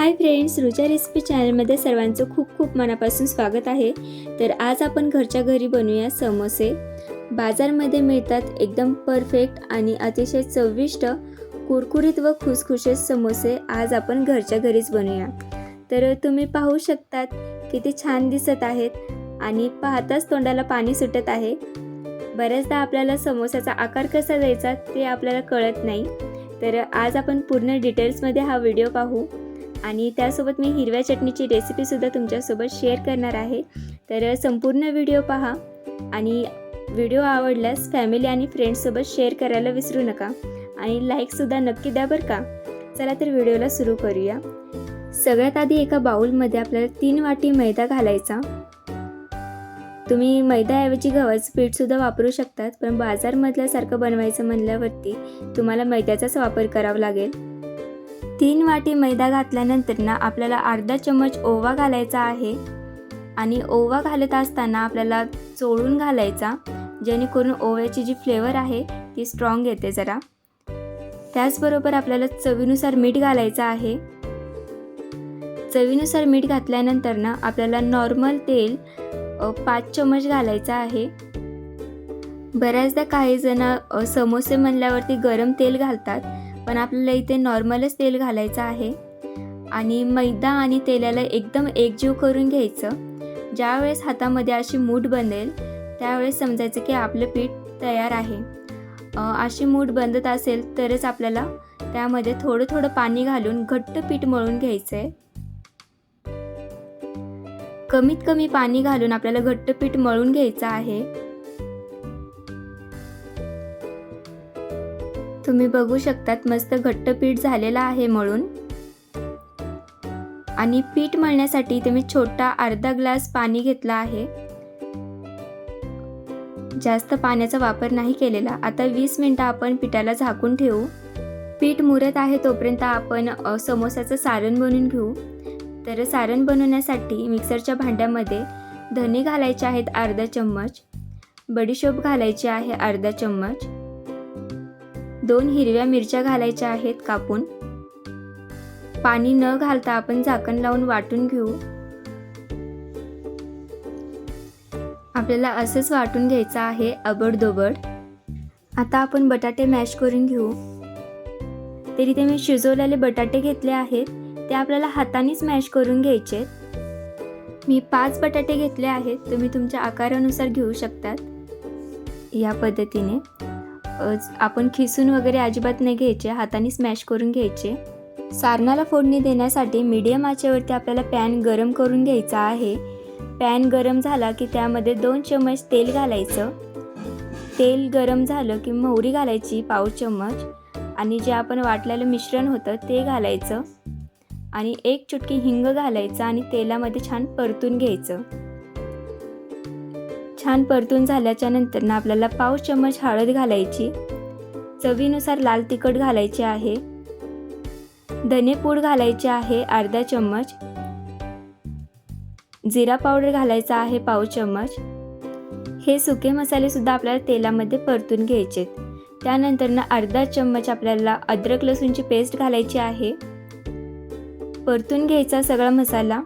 Hi friends Rucha recipe चॅनलमध्ये सर्वांचं खूप खूप मनापासून स्वागत आहे. तर आज आपण घरच्या घरी बनवूया समोसे. बाजारमध्ये मिळतात एकदम परफेक्ट आणि अतिशय चविष्ट कुरकुरीत व खुसखुशीत समोसे आज आपण घरच्या घरीच बनवूया. तर तुम्ही पाहू शकतात किती छान दिसत आहेत आणि पाहताच तोंडाला पाणी सुटत आहे. बऱ्याचदा आपल्याला समोसाचा आकार कसा द्यायचा ते आपल्याला कळत नाही. तर आज आपण पूर्ण डिटेल्समध्ये हा व्हिडिओ पाहू. आणि त्यासोबत मी हिरव्या चटणीची रेसिपीसुद्धा तुमच्यासोबत शेअर करणार आहे. तर संपूर्ण व्हिडिओ पहा आणि व्हिडिओ आवडल्यास फॅमिली आणि फ्रेंड्ससोबत शेअर करायला विसरू नका. आणि लाईकसुद्धा नक्की द्या बरं का. चला तर व्हिडिओला सुरू करूया. सगळ्यात आधी एका बाउलमध्ये आपल्याला तीन वाटी मैदा घालायचा. तुम्ही मैद्याऐवजी गव्हाचं पीठसुद्धा वापरू शकतात पण बाजारमधल्यासारखं बनवायचं म्हणल्यावरती तुम्हाला मैद्याचाच वापर करावा लागेल. तीन वाटी मैदा घातल्यानंतर ना आपल्याला अर्धा चम्मच ओवा घालायचा आहे. आणि ओवा घालत असताना आपल्याला चोळून घालायचा जेणेकरून ओव्याची जी फ्लेवर आहे ती स्ट्रॉंग येते जरा. त्याचबरोबर आपल्याला चवीनुसार मीठ घालायचं आहे. चवीनुसार मीठ घातल्यानंतर ना आपल्याला नॉर्मल तेल पाच चमच घालायचं आहे. बऱ्याचदा काही जण समोसे म्हणल्यावरती गरम तेल घालतात. पण आपल्याला इथे नॉर्मलच तेल घालायचं आहे. आणि मैदा आणि तेलाला एकदम एकजीव करून घ्यायचं. ज्यावेळेस हातामध्ये अशी मूठ बनेल त्यावेळेस समजायचं की आपलं पीठ तयार आहे. अशी मूठ बंदत असेल तरच आपल्याला त्यामध्ये थोडं थोडं पाणी घालून घट्ट पीठ मळून घ्यायचं आहे कमीत कमी पाणी घालून आपल्याला घट्ट पीठ मळून घ्यायचं आहे. तुम्ही बघू शकतात मस्त घट्ट पीठ झालेलं आहे मळून आणि पीठ मळण्यासाठी इथे मी छोटा अर्धा ग्लास पाणी घेतला आहे. जास्त पाण्याचा वापर नाही केलेला. आता वीस मिनटं आपण पिठाला झाकून ठेवू. पीठ मुरत आहे तोपर्यंत आपण समोसाचं सारण बनवून घेऊ. तर सारण बनवण्यासाठी मिक्सरच्या भांड्यामध्ये धने घालायचे आहेत अर्धा चम्मच. बडीशोप घालायची आहे अर्धा चम्मच. दोन हिरव्या मिरच्या घालायच्या आहेत कापून. पाणी न घालता आपण झाकण लावून वाटून घेऊ. आपल्याला असंच वाटून घ्यायचं आहे अबडदोबड आता आपण बटाटे मॅश करून घेऊ. तरी ते मी शिजवलेले बटाटे घेतले आहेत ते आपल्याला हातानेच मॅश करून घ्यायचे मी पाच बटाटे घेतले आहेत तुम्ही तुमच्या आकारानुसार घेऊ शकतात. या पद्धतीने आपण खिसून वगैरे अजिबात नाही घ्यायचे हाताने स्मॅश करून घ्यायचे. सारणाला फोडणी देण्यासाठी मीडियम आचेवरती आपल्याला पॅन गरम करून घ्यायचा आहे. पॅन गरम झाला की त्यामध्ये दोन चम्मच तेल घालायचं. तेल गरम झालं की मोहरी घालायची पाव चम्मच. आणि जे आपण वाटलेलं मिश्रण होतं ते घालायचं. आणि एक चुटकी हिंग घालायचं आणि तेलामध्ये छान परतून घ्यायचं. छान परतून झाल्याच्या नंतरनं आपल्याला पाव चम्मच हळद घालायची. चवीनुसार लाल तिखट घालायचे आहे. धनेपूड घालायचे आहे अर्धा चम्मच जिरा पावडर घालायचा आहे पाव चम्मच हे सुके मसालेसुद्धा आपल्याला तेलामध्ये परतून घ्यायचे त्यानंतर ना अर्धा चम्मच आपल्याला अद्रक लसूणची पेस्ट घालायची आहे. परतून घ्यायचा सगळा मसाला.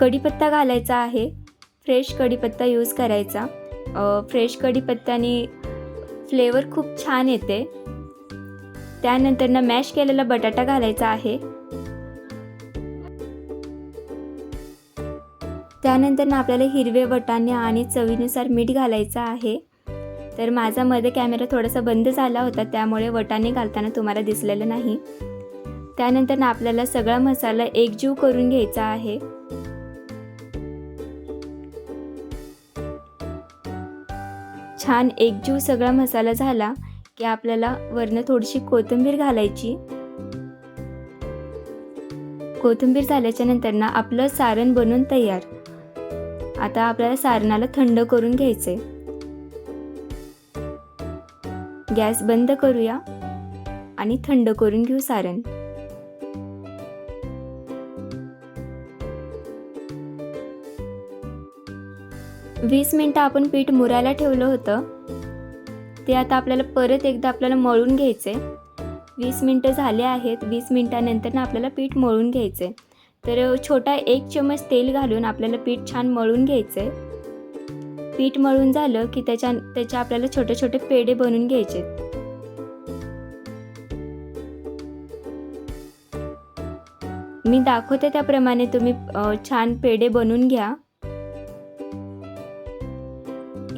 कढीपत्ता घालायचा आहे. फ्रेश कढीपत्ता यूज करायचा. फ्रेश कढीपत्त्याने फ्लेवर खूप छान येते. त्यानंतर ना मॅश केलेला बटाटा घालायचा आहे. त्यानंतर ना आपल्याला हिरवे वटाणे आणि चवीनुसार मीठ घालायचं आहे. तर माझा मध्ये कॅमेरा थोडासा बंद झाला होता त्यामुळे वटाणे घालताना तुम्हाला दिसलेलं नाही. त्यानंतर ना आपल्याला सगळा मसाला एकजीव करून घ्यायचा आहे. छान एकजीव सगळा मसाला झाला की आपल्याला वरनं थोडीशी कोथिंबीर घालायची. कोथिंबीर झाल्याच्यानंतर ना आपलं सारण बनून तयार. आता आपल्याला सारणाला थंड करून घ्यायचंय. गॅस बंद करूया आणि थंड करून घेऊ सारण. वीस मिनटं आपण पीठ मुरायला ठेवलं होतं. ते आता आपल्याला परत एकदा आपल्याला मळून घ्यायचे वीस मिनटं झाले आहेत. वीस मिनटानंतर ना आपल्याला पीठ मळून घ्यायचे तर छोटा एक चमच तेल घालून आपल्याला पीठ छान मळून घ्यायचे पीठ मळून झालं की त्याच्या त्याचे आपल्याला छोटे छोटे पेढे बनवून घ्यायचे मी दाखवते त्याप्रमाणे तुम्ही छान पेढे बनवून घ्या.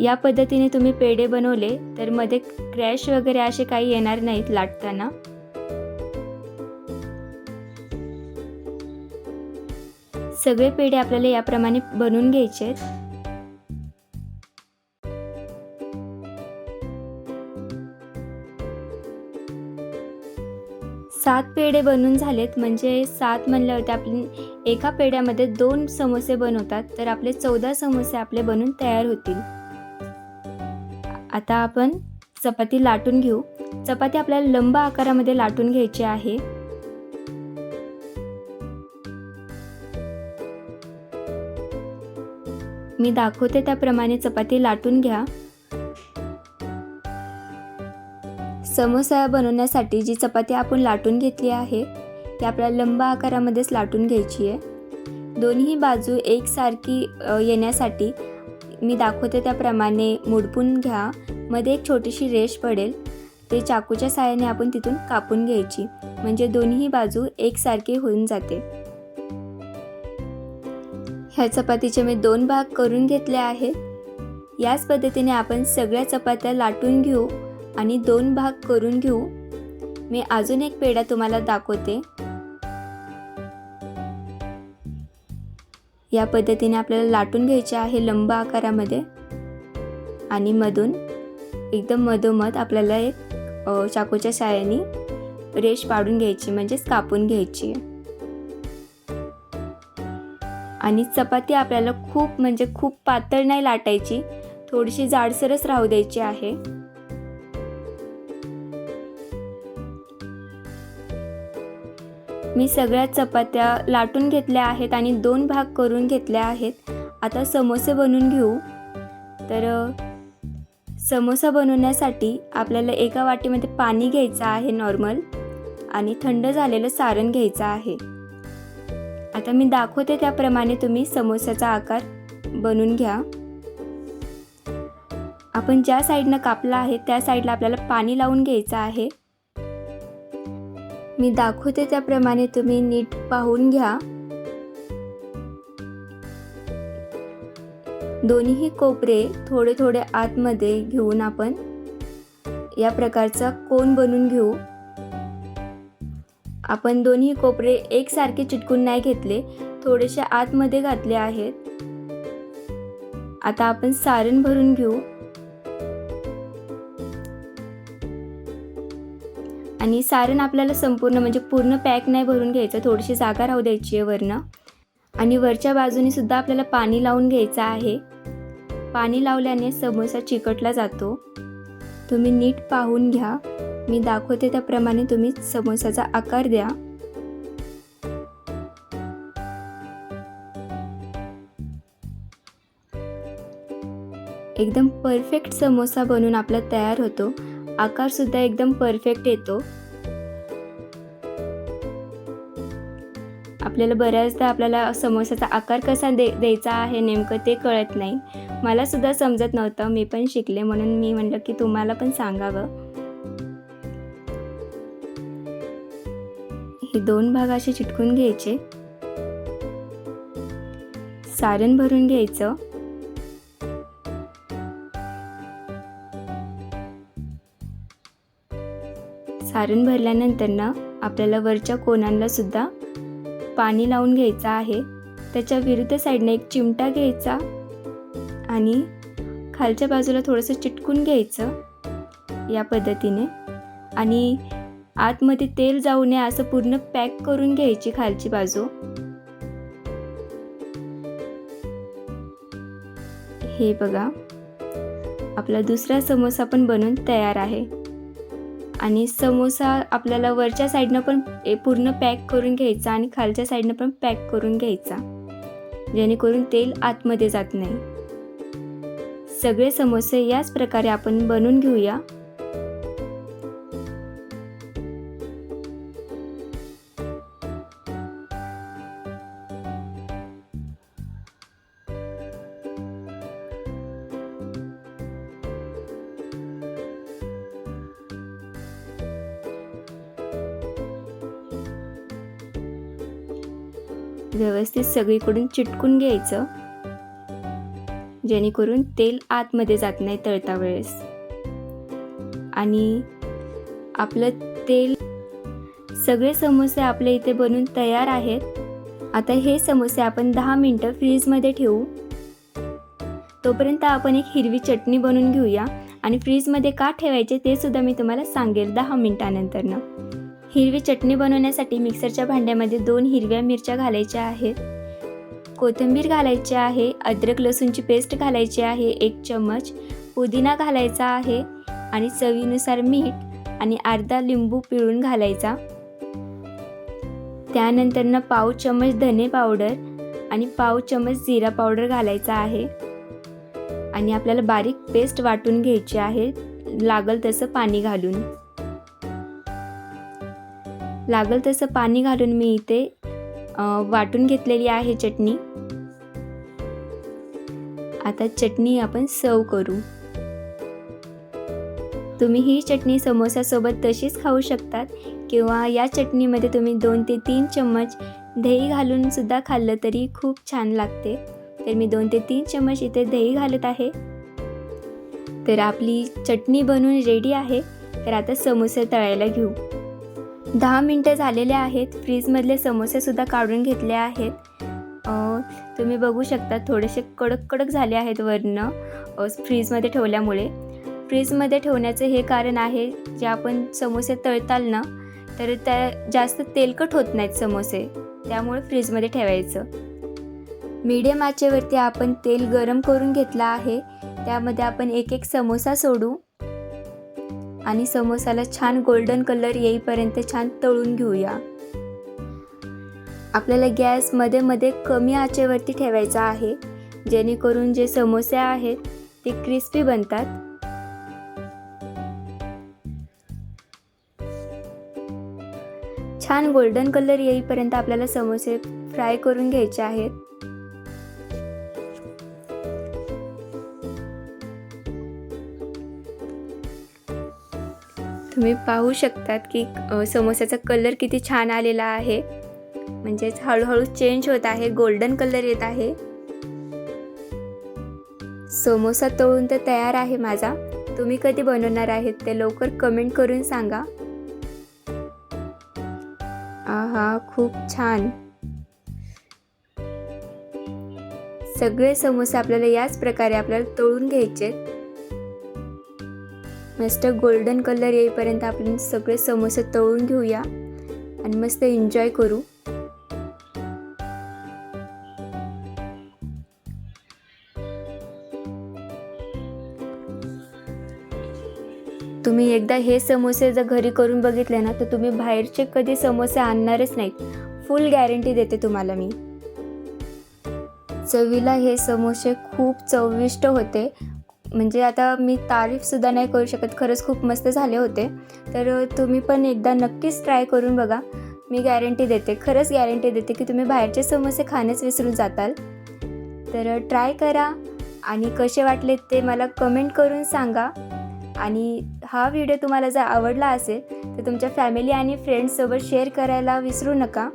या पद्धतीने तुम्ही पेढे बनवले तर मध्ये क्रॅश वगैरे असे काही येणार नाहीत लाटताना. सगळे पेढे आपल्याला याप्रमाणे बनवून घ्यायचे आहेत. सात पेढे बनून झालेत म्हणजे सात म्हणल्यावरती आपण एका पेढ्यामध्ये दोन समोसे बनवतात तर आपले चौदा समोसे आपले बनून तयार होतील. आता आपण चपाती लाटून घेऊ. चपाती आपल्याला लंब आकारामध्ये लाटून घ्यायची आहे. मी दाखवते त्याप्रमाणे चपाती लाटून घ्या. समोसा बनवण्यासाठी जी चपाती आपण लाटून घेतली आहे ती आपल्याला लंब आकारामध्येच लाटून घ्यायची आहे. दोन्ही बाजू एकसारखी येण्यासाठी मी दाखवते त्याप्रमाणे मुडपून घ्या. मध्ये एक छोटीशी रेष पडेल. ते चाकूच्या साहाय्याने आपण तिथून कापून घ्यायची. म्हणजे दोन्ही बाजू एकसारखी होऊन जाते. ह्या चपातीचे मी दोन भाग करून घेतले आहेत. याच पद्धतीने आपण सगळ्या चपात्या लाटून घेऊ आणि दोन भाग करून घेऊ. मी अजून एक पेढा तुम्हाला दाखवते. या पद्धतीने आपल्याला लाटून घ्यायचे आहे लंब आकारामध्ये. आणि मधून एकदम मधोमध आपल्याला एक चाकूच्या साह्याने रेष पाडून घ्यायची म्हणजेच कापून घ्यायची. आणि चपाती आपल्याला खूप म्हणजे खूप पातळ नाही लाटायची थोडीशी जाडसरच राहू द्यायची आहे. मी सगळ्या चपात्या लाटून घेतल्या आहेत आणि दोन भाग करून घेतल्या आहेत. आता समोसे बनवून घेऊ. तर समोसा बनवण्यासाठी आपल्याला एका वाटीमध्ये पाणी घ्यायचं आहे नॉर्मल आणि थंड झालेलं सारण घ्यायचं आहे. आता मी दाखवते त्याप्रमाणे तुम्ही समोसाचा आकार बनवून घ्या. आपण ज्या साईडनं कापला आहे त्या साईडला आपल्याला पाणी लावून घ्यायचं आहे. मी दाखवते त्याप्रमाणे तुम्ही नीट पाहून घ्या. दोन्हीही कोपरे थोडे थोडे आतमध्ये घेऊन आपण या प्रकारचा कोन बनवून घेऊ. आपण दोन्ही कोपरे एकसारखे चिटकून नाही घेतले थोडेसे आतमध्ये घातले आहेत. आता आपण सारण भरून घेऊ. आणि सारण आपल्याला संपूर्ण म्हणजे पूर्ण पॅक नाही भरून घ्यायचं थोडीशी जागा राहू द्यायची आहे वरनं. आणि वरच्या बाजूने सुद्धा आपल्याला पाणी लावून घ्यायचं आहे. पाणी लावल्याने समोसा चिकटला जातो. तुम्ही नीट पाहून घ्या. मी दाखवते त्याप्रमाणे तुम्ही समोसाचा आकार द्या. एकदम परफेक्ट समोसा बनून आपला तयार होतो. आकारसुद्धा एकदम परफेक्ट येतो. आपल्याला बऱ्याचदा आपल्याला समोसाचा आकार कसा दे द्यायचा आहे नेमकं ते कळत नाही. मलासुद्धा समजत नव्हतं. मी पण शिकले म्हणून मी म्हटलं की तुम्हाला पण सांगावं. हे दोन भाग असे चिटकून घ्यायचे. सारण भरून घ्यायचं. सारण भरल्यानंतर ना आपल्याला वरच्या कोणांना सुद्धा पाणी लावून घ्यायचं आहे. त्याच्या विरुद्ध साईडने एक चिमटा घ्यायचा आणि खालच्या बाजूला थोडंसं चिटकून घ्यायचं या पद्धतीने. आणि आतमध्ये तेल जाऊ नये असं पूर्ण पॅक करून घ्यायची खालची बाजू. हे बघा. आपला दुसरा समोसा पण बनून तयार आहे. आणि समोसा आपल्याला वरच्या साईडनं पण ए- पूर्ण पॅक करून घ्यायचा आणि खालच्या साईडनं पण पॅक करून घ्यायचा. जेणेकरून तेल आतमध्ये जात नाही. सगळे समोसे याच प्रकारे आपण बनवून घेऊया. व्यवस्थित सगळीकडून चिटकून घ्यायचं. जेणेकरून तेल आतमध्ये जात नाही तळता वेळेस आणि आपलं तेल सगळे समोसे आपल्या इथे बनून तयार आहेत. आता हे समोसे आपण दहा मिनटं फ्रीजमध्ये ठेवू. तोपर्यंत आपण एक हिरवी चटणी बनवून घेऊया. आणि फ्रीजमध्ये का ठेवायचे ते सुद्धा मी तुम्हाला सांगेल दहा मिनटानंतरनं. हिरवी चटणी बनवण्यासाठी मिक्सरच्या भांड्यामध्ये दोन हिरव्या मिरच्या घालायच्या आहेत. कोथिंबीर घालायची आहे अद्रक लसूणची पेस्ट घालायची आहे एक चम्मच. पुदिना घालायचा आहे आणि चवीनुसार मीठ आणि अर्धा लिंबू पिळून घालायचा. त्यानंतरनं पाव चम्मच धने पावडर आणि पाव चम्मच जिरा पावडर घालायचा आहे. आणि आपल्याला बारीक पेस्ट वाटून घ्यायची आहे लागल तसं पाणी घालून. लागेल तसं पाणी घालून मी इथे वाटून घेतलेली आहे चटणी. आता चटणी आपण सर्व करू. तुम्ही ही चटणी समोसासोबत तशीच खाऊ शकतात किंवा या चटणीमध्ये तुम्ही दोन ते तीन चम्मच दही घालून सुद्धा खाल्लं तरी खूप छान लागते. तर मी दोन ते तीन चम्मच इथे दही घालत आहे. तर आपली चटणी बनवून रेडी आहे. तर आता समोसे तळायला घेऊ. दहा मिनटं झालेले आहेत. फ्रीजमधले समोसेसुद्धा काढून घेतले आहेत. तुम्ही बघू शकता थोडेसे कडक कडक झाले आहेत वरनं फ्रीजमध्ये ठेवल्यामुळे. फ्रीजमध्ये ठेवण्याचं हे कारण आहे जे आपण समोसे तळताल ना तर त्या जास्त तेलकट होत नाहीत समोसे. त्यामुळे फ्रीजमध्ये ठेवायचं. मीडियम आचेवरती आपण तेल गरम करून घेतलं आहे. त्यामध्ये आपण एक एक समोसा सोडू. आणि समोसाला छान गोल्डन कलर येईपर्यंत छान तळून घेऊया. आपल्याला गॅसमध्ये मध्ये कमी आचेवरती ठेवायचा आहे. जेणेकरून जे समोसे आहेत ते क्रिस्पी बनतात. छान गोल्डन कलर येईपर्यंत आपल्याला समोसे फ्राय करून घ्यायचे आहेत. तुम्ही पाहू शकतात की समोसाचा समोस्याचा कलर किती छान आलेला आहे. म्हणजेच हळूहळू चेंज होत आहे गोल्डन कलर येत आहे. समोसा तळून तर तयार आहे माझा. तुम्ही कधी बनवणार आहेत ते लवकर कमेंट करून सांगा. आहा खूप छान. सगळे समोसे आपल्याला याच प्रकारे आपल्याला तळून घ्यायचे मस्त गोल्डन कलर येईपर्यंत आपण सगळे समोसे तळून घेऊया आणि मस्त एन्जॉय करू. तुम्ही एकदा हे समोसे जर घरी करून बघितले ना तर तुम्ही बाहेरचे कधी समोसे आणणारच नाहीत. फुल गॅरंटी देते तुम्हाला मी. चवीला हे समोसे खूप चविष्ट होते. म्हणजे आता मी तारीफसुद्धा नाही करू शकत. खरंच खूप मस्त झाले होते. तर तुम्ही पण एकदा नक्कीच ट्राय करून बघा. मी गॅरंटी देते. खरंच गॅरंटी देते की तुम्ही बाहेरचे समोसे खाणेच विसरून जाताल. तर ट्राय करा आणि कसे वाटले ते मला कमेंट करून सांगा. आणि हा व्हिडिओ तुम्हाला जर आवडला असेल तर तुमच्या फॅमिली आणि फ्रेंड्ससोबत शेअर करायला विसरू नका.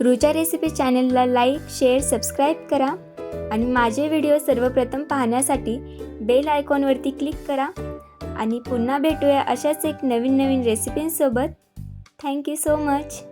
रुचा रेसिपी चॅनलला लाईक शेअर सबस्क्राईब करा. आणि माझे व्हिडिओ सर्वप्रथम पाहण्यासाठी बेल आयकॉनवरती क्लिक करा. आणि पुन्हा भेटूया अशाच एक नवीन नवीन रेसिपींसोबत. Thank you so much.